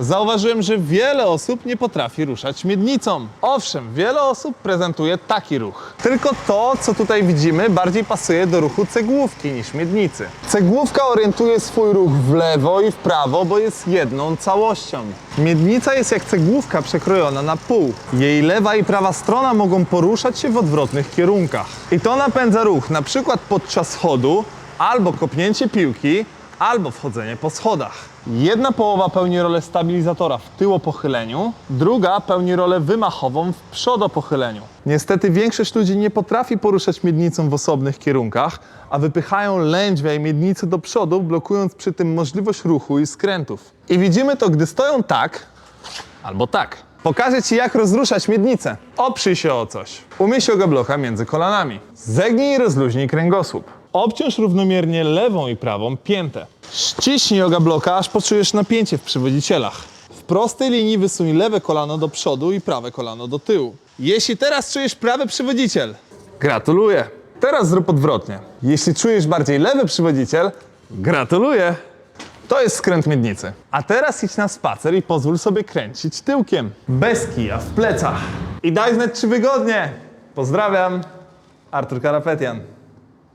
Zauważyłem, że wiele osób nie potrafi ruszać miednicą. Owszem, wiele osób prezentuje taki ruch. Tylko to, co tutaj widzimy, bardziej pasuje do ruchu cegłówki niż miednicy. Cegłówka orientuje swój ruch w lewo i w prawo, bo jest jedną całością. Miednica jest jak cegłówka przekrojona na pół. Jej lewa i prawa strona mogą poruszać się w odwrotnych kierunkach. I to napędza ruch, na przykład podczas chodu, albo kopnięcie piłki, albo wchodzenie po schodach. Jedna połowa pełni rolę stabilizatora w tyłopochyleniu, druga pełni rolę wymachową w przodopochyleniu. Niestety większość ludzi nie potrafi poruszać miednicą w osobnych kierunkach, a wypychają lędźwia i miednicę do przodu, blokując przy tym możliwość ruchu i skrętów. I widzimy to, gdy stoją tak albo tak. Pokażę Ci, jak rozruszać miednicę. Oprzyj się o coś. Umieść bloka między kolanami. Zegnij i rozluźnij kręgosłup. Obciąż równomiernie lewą i prawą piętę. Ściśnij bloka, aż poczujesz napięcie w przywodzicielach. W prostej linii wysuń lewe kolano do przodu i prawe kolano do tyłu. Jeśli teraz czujesz prawy przywodziciel, gratuluję. Teraz zrób odwrotnie. Jeśli czujesz bardziej lewy przywodziciel, gratuluję. To jest skręt miednicy. A teraz idź na spacer i pozwól sobie kręcić tyłkiem. Bez kija w plecach. I daj znać, czy wygodnie. Pozdrawiam. Artur Karapetian.